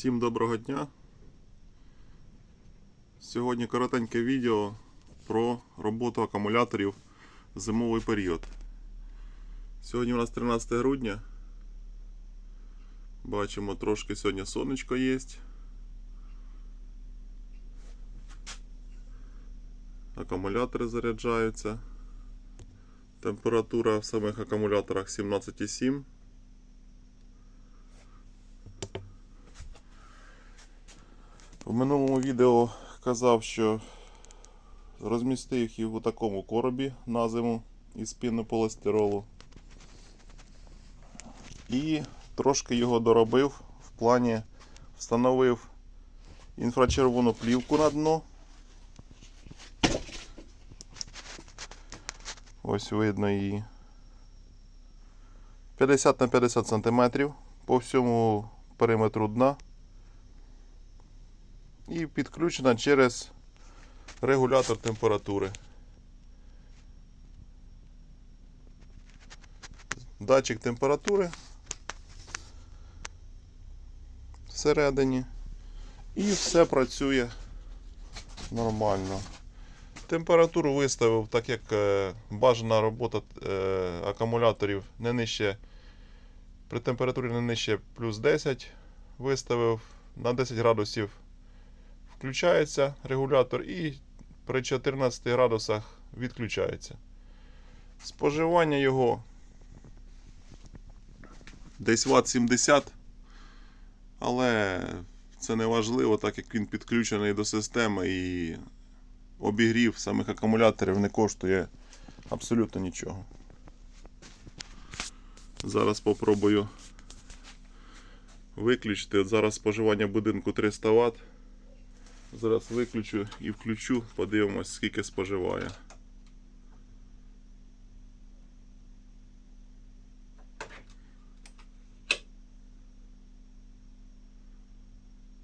Всім доброго дня. Сьогодні коротеньке відео про роботу акумуляторів в зимовий період. Сьогодні у нас 13 грудня. Бачимо, трошки сьогодні сонечко є. Акумулятори заряджаються. Температура в самих акумуляторах 17,7. В минулому відео казав, що розмістив їх у такому коробі на зиму із пінополістиролу. І трошки його доробив в плані встановив інфрачервону плівку на дно. Ось видно її. 50 на 50 см по всьому периметру дна і підключена через регулятор температури. Датчик температури всередині. І все працює нормально. Температуру виставив, так як е, бажана робота е, акумуляторів не нижче, при температурі не нижче плюс 10 виставив на 10 градусів включається регулятор і при 14 градусах відключається. Споживання його десь Вт 70, але це не важливо, так як він підключений до системи і обігрів самих акумуляторів не коштує абсолютно нічого. Зараз попробую виключити. От зараз споживання будинку 300 Вт. Зараз виключу і включу, подивимось, скільки споживає.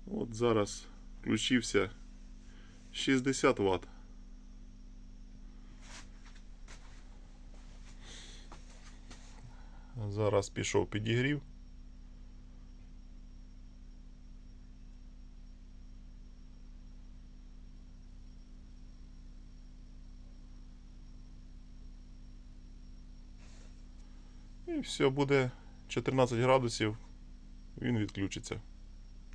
От зараз включився 60 Вт. Зараз пішов підігрів. І все буде 14 градусів, він відключиться.